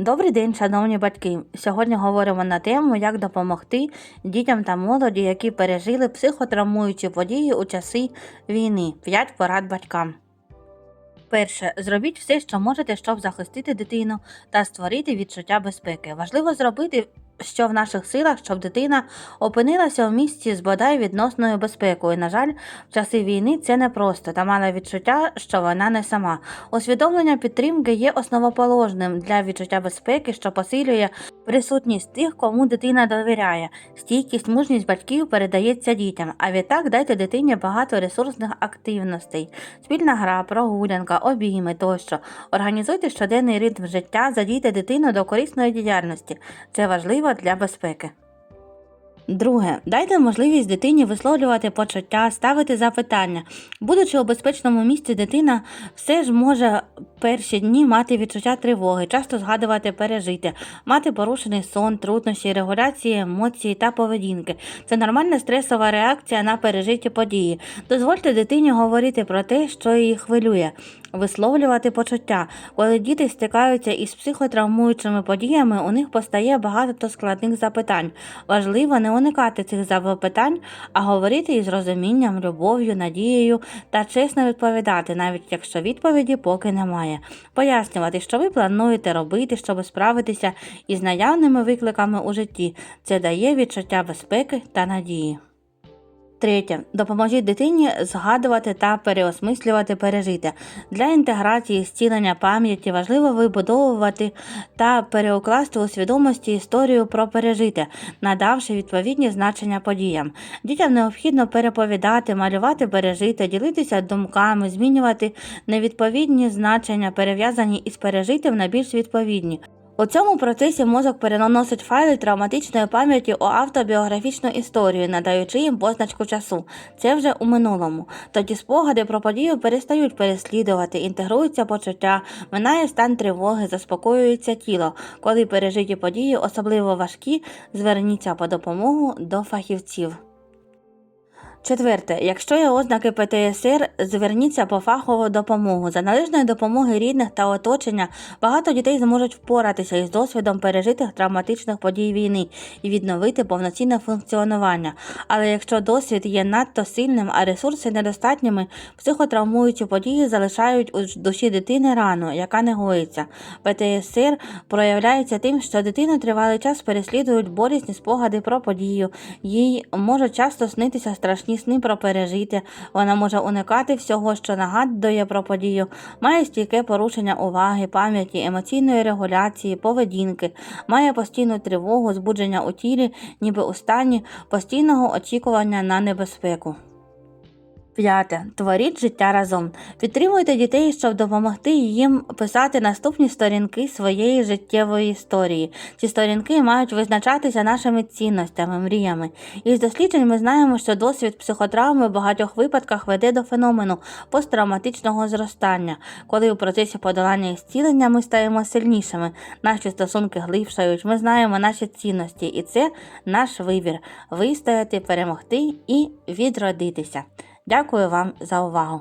Добрий день, шановні батьки. Сьогодні говоримо на тему, як допомогти дітям та молоді, які пережили психотравмуючі події у часи війни. 5 порад батькам. Перше, зробіть все, що можете, щоб захистити дитину та створити відчуття безпеки. Важливо зробити, що в наших силах, щоб дитина опинилася в місці з бодай відносною безпекою. На жаль, в часи війни це непросто та мала відчуття, що вона не сама. Усвідомлення підтримки є основоположним для відчуття безпеки, що посилює присутність тих, кому дитина довіряє. Стійкість, мужність батьків передається дітям. А відтак дайте дитині багато ресурсних активностей: спільна гра, прогулянка, обійми тощо. Організуйте щоденний ритм життя, задійте дитину до корисної діяльності. Це важливо для безпеки. Друге, дайте можливість дитині висловлювати почуття, ставити запитання. Будучи у безпечному місці, дитина все ж може перші дні мати відчуття тривоги, часто згадувати пережити, мати порушений сон, труднощі, регуляції емоцій та поведінки. Це нормальна стресова реакція на пережиті події. Дозвольте дитині говорити про те, що її хвилює, висловлювати почуття. Коли діти стикаються із психотравмуючими подіями, у них постає багато складних запитань. Важливо не уникати цих запитань, а говорити із розумінням, любов'ю, надією та чесно відповідати, навіть якщо відповіді поки немає. Пояснювати, що ви плануєте робити, щоб справитися із наявними викликами у житті. Це дає відчуття безпеки та надії. Третє. Допоможіть дитині згадувати та переосмислювати пережите. Для інтеграції зцілення пам'яті важливо вибудовувати та переукласти у свідомості історію про пережите, надавши відповідні значення подіям. Дітям необхідно переповідати, малювати пережите, ділитися думками, змінювати невідповідні значення, перев'язані із пережитим на більш відповідні. У цьому процесі мозок переносить файли травматичної пам'яті у автобіографічну історію, надаючи їм позначку часу. Це вже у минулому. Тоді спогади про подію перестають переслідувати, інтегруються почуття, минає стан тривоги, заспокоюється тіло. Коли пережиті події особливо важкі, зверніться по допомогу до фахівців. Четверте, якщо є ознаки ПТСР, зверніться по фахову допомогу. За належної допомоги рідних та оточення багато дітей зможуть впоратися із досвідом пережитих травматичних подій війни і відновити повноцінне функціонування. Але якщо досвід є надто сильним, а ресурси недостатніми, психотравмуючі події залишають у душі дитини рану, яка не гоїться. ПТСР проявляється тим, що дитину тривалий час переслідують болісні спогади про подію. Їй може часто снитися страшні сни про пережити. Вона може уникати всього, що нагадує про подію, має стійке порушення уваги, пам'яті, емоційної регуляції, поведінки, має постійну тривогу, збудження у тілі, ніби у стані постійного очікування на небезпеку. П'яте. Творіть життя разом. Підтримуйте дітей, щоб допомогти їм писати наступні сторінки своєї життєвої історії. Ці сторінки мають визначатися нашими цінностями, мріями. Із досліджень ми знаємо, що досвід психотравми в багатьох випадках веде до феномену посттравматичного зростання, коли у процесі подолання і зцілення ми стаємо сильнішими, наші стосунки глибшають, ми знаємо наші цінності, і це наш вибір вистояти, перемогти і відродитися. Дякую вам за увагу!